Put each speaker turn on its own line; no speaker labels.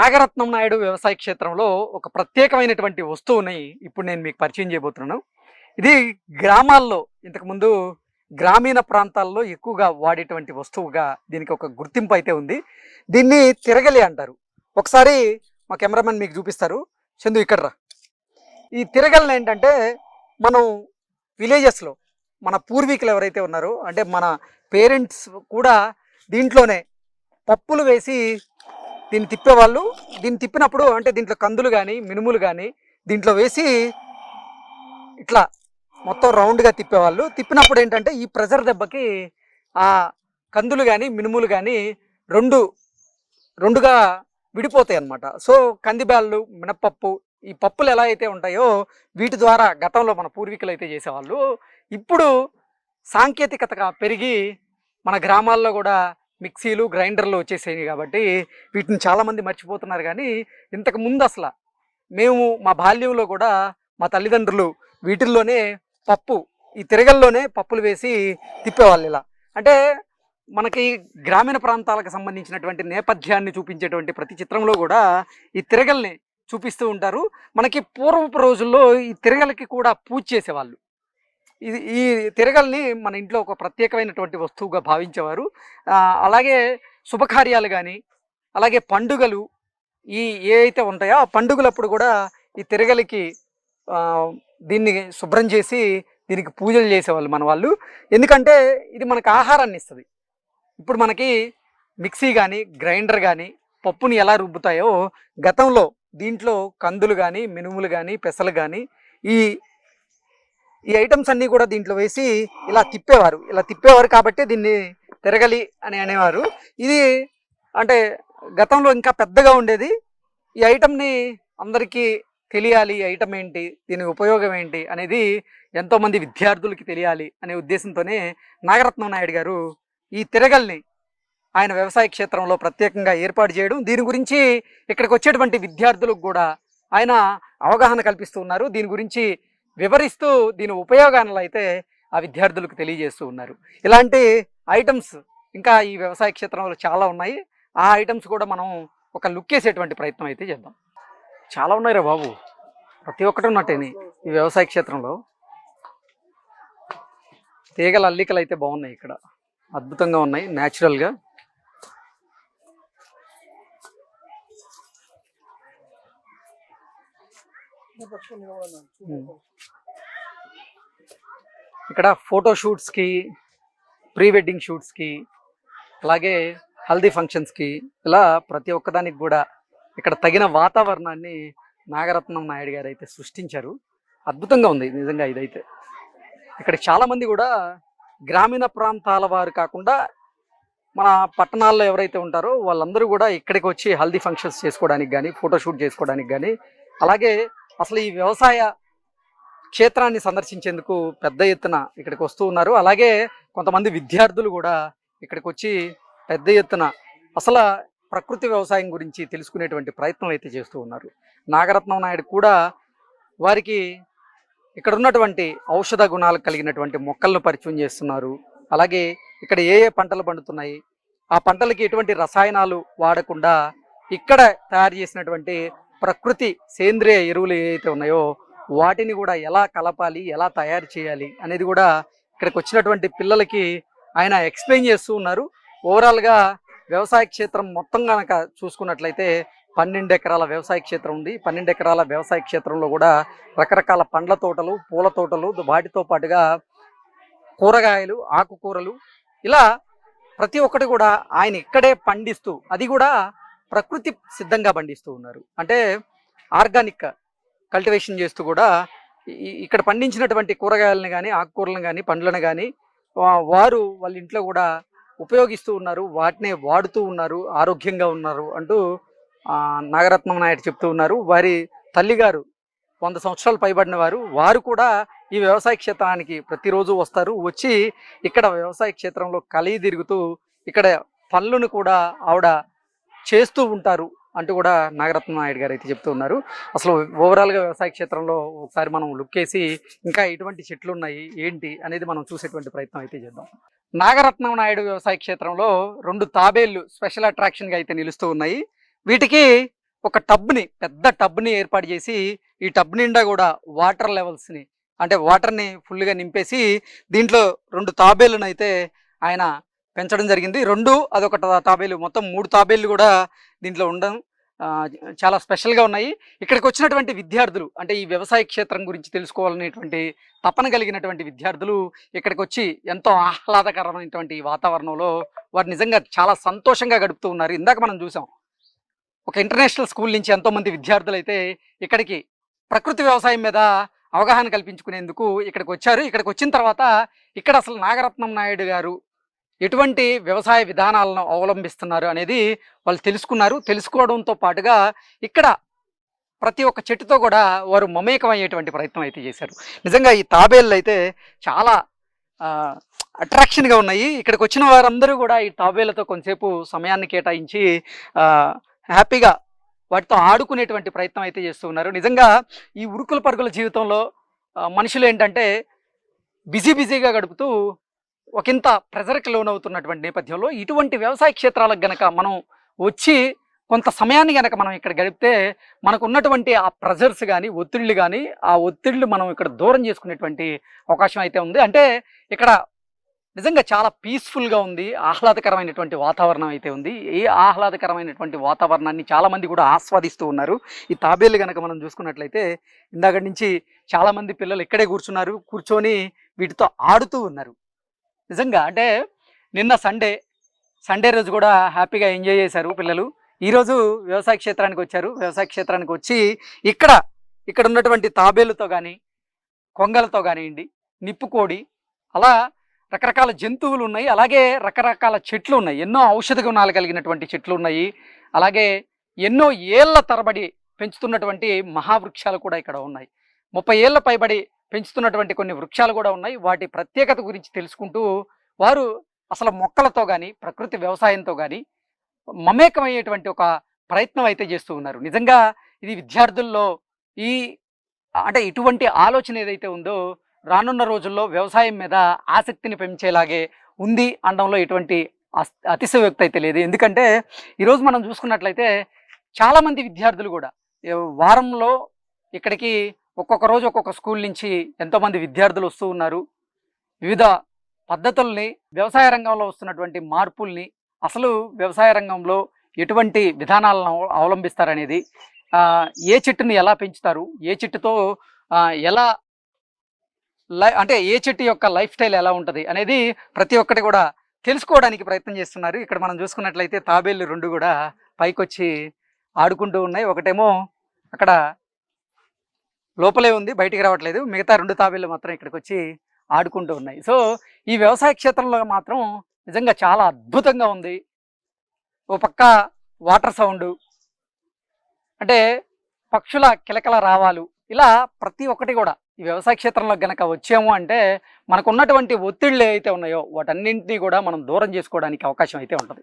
నాగరత్నం నాయుడు వ్యవసాయ క్షేత్రంలో ఒక ప్రత్యేకమైనటువంటి వస్తువుని ఇప్పుడు నేను మీకు పరిచయం చేయబోతున్నాను. ఇది గ్రామాల్లో ఇంతకుముందు గ్రామీణ ప్రాంతాల్లో ఎక్కువగా వాడేటువంటి వస్తువుగా దీనికి ఒక గుర్తింపు అయితే ఉంది. దీన్ని తిరగలి అంటారు. ఒకసారి మా కెమెరామెన్ మీకు చూపిస్తారు. చందు ఇక్కడ రా. ఈ తిరగలిని ఏంటంటే మనం విలేజెస్లో మన పూర్వీకులు ఎవరైతే ఉన్నారో అంటే మన పేరెంట్స్ కూడా దీంట్లోనే పప్పులు వేసి దీన్ని తిప్పేవాళ్ళు. దీన్ని తిప్పినప్పుడు అంటే దీంట్లో కందులు కానీ మినుములు కానీ దీంట్లో వేసి ఇట్లా మొత్తం రౌండ్గా తిప్పేవాళ్ళు. తిప్పినప్పుడు ఏంటంటే ఈ ప్రెజర్ దెబ్బకి ఆ కందులు కానీ మినుములు కానీ రెండు రెండుగా విడిపోతాయి అన్నమాట. సో కందిబ్యాళ్ళు మినపప్పు ఈ పప్పులు ఎలా అయితే ఉంటాయో వీటి ద్వారా గతంలో మన పూర్వీకులు అయితే చేసేవాళ్ళు. ఇప్పుడు సాంకేతికత పెరిగి మన గ్రామాల్లో కూడా మిక్సీలు గ్రైండర్లు వచ్చేసాయి కాబట్టి వీటిని చాలామంది మర్చిపోతున్నారు కానీ ఇంతకు ముందు అసలు మేము మా బాల్యంలో కూడా మా తల్లిదండ్రులు వీటిల్లోనే పప్పు ఈ తిరగల్లోనే పప్పులు వేసి తిప్పేవాళ్ళు ఇలా. అంటే మనకి గ్రామీణ ప్రాంతాలకు సంబంధించినటువంటి నేపథ్యాన్ని చూపించేటువంటి ప్రతి చిత్రంలో కూడా ఈ తిరగల్ని చూపిస్తూ ఉంటారు. మనకి పూర్వపు రోజుల్లో ఈ తిరగలకి కూడా పూజ చేసేవాళ్ళు. ఇది ఈ తిరగల్ని మన ఇంట్లో ఒక ప్రత్యేకమైనటువంటి వస్తువుగా భావించేవారు. అలాగే శుభకార్యాలు కానీ అలాగే పండుగలు ఈ ఏవైతే ఉంటాయో ఆ పండుగలప్పుడు కూడా ఈ తిరగలికి దీన్ని శుభ్రం చేసి దీనికి పూజలు చేసేవాళ్ళు మన వాళ్ళు. ఎందుకంటే ఇది మనకు ఆహారాన్ని ఇస్తుంది. ఇప్పుడు మనకి మిక్సీ కానీ గ్రైండర్ కానీ పప్పుని ఎలా రుబ్బుతాయో గతంలో దీంట్లో కందులు కానీ మినుములు కానీ పెసలు కానీ ఈ ఈ ఐటమ్స్ అన్నీ కూడా దీంట్లో వేసి ఇలా తిప్పేవారు. ఇలా తిప్పేవారు కాబట్టి దీన్ని తిరగలి అని అనేవారు. ఇది అంటే గతంలో ఇంకా పెద్దగా ఉండేది. ఈ ఐటమ్ని అందరికీ తెలియాలి ఈ ఐటమ్ ఏంటి దీని ఉపయోగం ఏంటి అనేది ఎంతోమంది విద్యార్థులకి తెలియాలి అనే ఉద్దేశంతోనే నాగరత్నం నాయుడు గారు ఈ తిరగల్ని ఆయన వ్యవసాయ క్షేత్రంలో ప్రత్యేకంగా ఏర్పాటు చేయడం దీని గురించి ఇక్కడికి వచ్చేటువంటి విద్యార్థులకు కూడా ఆయన అవగాహన కల్పిస్తూ ఉన్నారు. దీని గురించి వివరిస్తూ దీని ఉపయోగాలను అయితే ఆ విద్యార్థులకు తెలియజేస్తూ ఉన్నారు. ఇలాంటి ఐటమ్స్ ఇంకా ఈ వ్యవసాయ క్షేత్రంలో చాలా ఉన్నాయి. ఆ ఐటమ్స్ కూడా మనం ఒక లుక్ వేసేటువంటి ప్రయత్నం అయితే చేద్దాం. చాలా ఉన్నాయిరా బాబు. ప్రతి ఒక్కటి ఉన్నట్టేని ఈ వ్యవసాయ క్షేత్రంలో. తీగల అల్లికలు అయితే బాగున్నాయి ఇక్కడ. అద్భుతంగా ఉన్నాయి. న్యాచురల్గా ఇక్కడ ఫోటో షూట్స్కి ప్రీ వెడ్డింగ్ షూట్స్కి అలాగే హల్దీ ఫంక్షన్స్కి ఇలా ప్రతి ఒక్కదానికి కూడా ఇక్కడ తగిన వాతావరణాన్ని నాగరత్నం నాయుడు గారు అయితే సృష్టించారు. అద్భుతంగా ఉంది నిజంగా ఇదైతే. ఇక్కడ చాలామంది కూడా గ్రామీణ ప్రాంతాల వారు కాకుండా మన పట్టణాల్లో ఎవరైతే ఉంటారో వాళ్ళందరూ కూడా ఇక్కడికి వచ్చి హల్దీ ఫంక్షన్స్ చేసుకోవడానికి కానీ ఫోటోషూట్ చేసుకోవడానికి కానీ అలాగే అసలు ఈ వ్యవసాయ క్షేత్రాన్ని సందర్శించేందుకు పెద్ద ఎత్తున ఇక్కడికి వస్తూ ఉన్నారు. అలాగే కొంతమంది విద్యార్థులు కూడా ఇక్కడికి వచ్చి పెద్ద ఎత్తున అసలు ప్రకృతి వ్యవసాయం గురించి తెలుసుకునేటువంటి ప్రయత్నం అయితే చేస్తూ ఉన్నారు. నాగరత్నం నాయుడు కూడా వారికి ఇక్కడ ఉన్నటువంటి ఔషధ గుణాలు కలిగినటువంటి మొక్కలను పరిచయం చేస్తున్నారు. అలాగే ఇక్కడ ఏ ఏ పంటలు పండుతున్నాయి ఆ పంటలకి ఎటువంటి రసాయనాలు వాడకుండా ఇక్కడ తయారు చేసినటువంటి ప్రకృతి సేంద్రియ ఎరువులు ఏవైతే ఉన్నాయో వాటిని కూడా ఎలా కలపాలి ఎలా తయారు చేయాలి అనేది కూడా ఇక్కడికి వచ్చినటువంటి పిల్లలకి ఆయన ఎక్స్ప్లెయిన్ చేస్తూ ఉన్నారు. ఓవరాల్గా వ్యవసాయ క్షేత్రం మొత్తం కనుక చూసుకున్నట్లయితే పన్నెండు ఎకరాల వ్యవసాయ క్షేత్రం ఉంది. పన్నెండు ఎకరాల వ్యవసాయ క్షేత్రంలో కూడా రకరకాల పండ్ల తోటలు పూల తోటలు వాటితో పాటుగా కూరగాయలు ఆకుకూరలు ఇలా ప్రతి ఒక్కటి కూడా ఆయన ఇక్కడే పండిస్తూ అది కూడా ప్రకృతి సిద్ధంగా పండిస్తూ ఉన్నారు. అంటే ఆర్గానిక్ కల్టివేషన్ చేస్తూ కూడా ఈ- ఇక్కడ పండించినటువంటి కూరగాయలను కానీ ఆకుకూరలను కానీ పండ్లను కానీ వారు వాళ్ళ ఇంట్లో కూడా ఉపయోగిస్తూ ఉన్నారు. వాటినే వాడుతూ ఉన్నారు. ఆరోగ్యంగా ఉన్నారు అంటూ నాగరత్నం నాయుడు చెప్తూ ఉన్నారు. వారి తల్లిగారు వంద సంవత్సరాలు పైబడిన వారు వారు కూడా ఈ వ్యవసాయ క్షేత్రానికి ప్రతిరోజు వస్తారు. వచ్చి ఇక్కడ వ్యవసాయ క్షేత్రంలో కలిగి తిరుగుతూ ఇక్కడ పనులను కూడా ఆవిడ చేస్తూ ఉంటారు అంటూ కూడా నాగరత్న నాయుడు గారు అయితే చెప్తూ ఉన్నారు. అసలు ఓవరాల్గా వ్యవసాయ క్షేత్రంలో ఒకసారి మనం లుక్ వేసి ఇంకా ఎటువంటి చెట్లు ఉన్నాయి ఏంటి అనేది మనం చూసేటువంటి ప్రయత్నం అయితే చేద్దాం. నాగరత్నం నాయుడు వ్యవసాయ క్షేత్రంలో రెండు తాబేళ్ళు స్పెషల్ అట్రాక్షన్గా అయితే నిలుస్తూ ఉన్నాయి. వీటికి ఒక టబ్ని పెద్ద టబ్ని ఏర్పాటు చేసి ఈ టబ్ నిండా కూడా వాటర్ లెవెల్స్ని అంటే వాటర్ని ఫుల్గా నింపేసి దీంట్లో రెండు తాబేళ్ళను అయితే ఆయన పెంచడం జరిగింది. రెండు అదొక తాబేలు. మొత్తం మూడు తాబేలు కూడా దీంట్లో ఉండడం చాలా స్పెషల్గా ఉన్నాయి. ఇక్కడికి వచ్చినటువంటి విద్యార్థులు అంటే ఈ వ్యవసాయ క్షేత్రం గురించి తెలుసుకోవాలనేటువంటి తపన కలిగినటువంటి విద్యార్థులు ఇక్కడికి వచ్చి ఎంతో ఆహ్లాదకరమైనటువంటి వాతావరణంలో వారు నిజంగా చాలా సంతోషంగా గడుపుతూ ఉన్నారు. ఇందాక మనం చూసాం ఒక ఇంటర్నేషనల్ స్కూల్ నుంచి ఎంతోమంది విద్యార్థులు అయితే ఇక్కడికి ప్రకృతి వ్యవసాయం మీద అవగాహన కల్పించుకునేందుకు ఇక్కడికి వచ్చారు ఇక్కడికి వచ్చిన తర్వాత ఇక్కడ అసలు నాగరత్నం నాయుడు గారు ఎటువంటి వ్యవసాయ విధానాలను అవలంబిస్తున్నారు అనేది వాళ్ళు తెలుసుకున్నారు. తెలుసుకోవడంతో పాటుగా ఇక్కడ ప్రతి ఒక్క చెట్టుతో కూడా వారు మమేకమయ్యేటువంటి ప్రయత్నం అయితే చేశారు. నిజంగా ఈ తాబేళ్ళు అయితే చాలా అట్రాక్షన్గా ఉన్నాయి. ఇక్కడికి వచ్చిన వారందరూ కూడా ఈ తాబేళ్ళతో కొంతసేపు సమయాన్ని కేటాయించి హ్యాపీగా వాటితో ఆడుకునేటువంటి ప్రయత్నం అయితే చేస్తూ ఉన్నారు. నిజంగా ఈ ఉరుకుల పరుగుల జీవితంలో మనుషులు ఏంటంటే బిజీ బిజీగా గడుపుతూ ఒకంత ప్రెజర్కి లోనవుతున్నటువంటి నేపథ్యంలో ఇటువంటి వ్యవసాయ క్షేత్రాలకు గనక మనం వచ్చి కొంత సమయాన్ని గనక మనం ఇక్కడ గడిపితే మనకు ఉన్నటువంటి ఆ ప్రెజర్స్ కానీ ఒత్తిళ్ళు కానీ ఆ ఒత్తిళ్ళు మనం ఇక్కడ దూరం చేసుకునేటువంటి అవకాశం అయితే ఉంది. అంటే ఇక్కడ నిజంగా చాలా పీస్ఫుల్గా ఉంది ఆహ్లాదకరమైనటువంటి వాతావరణం అయితే ఉంది. ఈ ఆహ్లాదకరమైనటువంటి వాతావరణాన్ని చాలామంది కూడా ఆస్వాదిస్తూ ఉన్నారు. ఈ తాబేలు కనుక మనం చూసుకున్నట్లయితే ఇందాక నుంచి చాలామంది పిల్లలు ఇక్కడే కూర్చున్నారు కూర్చొని వీటితో ఆడుతూ ఉన్నారు. నిజంగా అంటే నిన్న సండే సండే రోజు కూడా హ్యాపీగా ఎంజాయ్ చేశారు పిల్లలు. ఈరోజు వ్యవసాయ క్షేత్రానికి వచ్చారు. వ్యవసాయ క్షేత్రానికి వచ్చి ఇక్కడ ఇక్కడ ఉన్నటువంటి తాబేలుతో కానీ కొంగలతో కానివ్వండి నిప్పుకోడి అలా రకరకాల జంతువులు ఉన్నాయి. అలాగే రకరకాల చెట్లు ఉన్నాయి. ఎన్నో ఔషధ గుణాలు కలిగినటువంటి చెట్లు ఉన్నాయి. అలాగే ఎన్నో ఏళ్ళ తరబడి పెంచుతున్నటువంటి మహావృక్షాలు కూడా ఇక్కడ ఉన్నాయి. ముప్పై ఏళ్ళ పైబడి పెంచుతున్నటువంటి కొన్ని వృక్షాలు కూడా ఉన్నాయి. వాటి ప్రత్యేకత గురించి తెలుసుకుంటూ వారు అసలు మొక్కలతో కానీ ప్రకృతి వ్యవసాయంతో కానీ మమేకమయ్యేటువంటి ఒక ప్రయత్నం అయితే చేస్తూ ఉన్నారు. నిజంగా ఇది విద్యార్థుల్లో ఈ అంటే ఇటువంటి ఆలోచన ఏదైతే ఉందో రానున్న రోజుల్లో వ్యవసాయం మీద ఆసక్తిని పెంచేలాగే ఉంది అనడంలో ఎటువంటి అస్- అతిశయోక్తి అయితే లేదు. ఎందుకంటే ఈరోజు మనం చూసుకున్నట్లయితే చాలామంది విద్యార్థులు కూడా వారంలో ఇక్కడికి ఒక్కొక్క రోజు ఒక్కొక్క స్కూల్ నుంచి ఎంతోమంది విద్యార్థులు వస్తూ ఉన్నారు. వివిధ పద్ధతుల్ని వ్యవసాయ రంగంలో వస్తున్నటువంటి మార్పుల్ని అసలు వ్యవసాయ రంగంలో ఎటువంటి విధానాలను అవలంబిస్తారనేది ఏ చెట్టుని ఎలా పెంచుతారు ఏ చెట్టుతో ఎలా లై అంటే ఏ చెట్టు యొక్క లైఫ్ స్టైల్ ఎలా ఉంటుంది అనేది ప్రతి ఒక్కటి కూడా తెలుసుకోవడానికి ప్రయత్నం చేస్తున్నారు. ఇక్కడ మనం చూసుకున్నట్లయితే తాబేళ్ళు రెండు కూడా పైకొచ్చి ఆడుకుంటూ ఉన్నాయి. ఒకటేమో అక్కడ లోపలే ఉంది బయటికి రావట్లేదు. మిగతా రెండు తాబేళ్ళు మాత్రం ఇక్కడికి వచ్చి ఆడుకుంటూ ఉన్నాయి. సో ఈ వ్యవసాయ క్షేత్రంలో మాత్రం నిజంగా చాలా అద్భుతంగా ఉంది. ఓ పక్క వాటర్ సౌండ్. అంటే పక్షుల కిలకల రావాలు. ఇలా ప్రతి ఒక్కటి కూడా ఈ వ్యవసాయ క్షేత్రంలో గనక వచ్చాము అంటే మనకున్నటువంటి ఒత్తిళ్ళు ఏవైతే ఉన్నాయో వాటన్నింటినీ కూడా మనం దూరం చేసుకోవడానికి అవకాశం అయితే ఉంటుంది.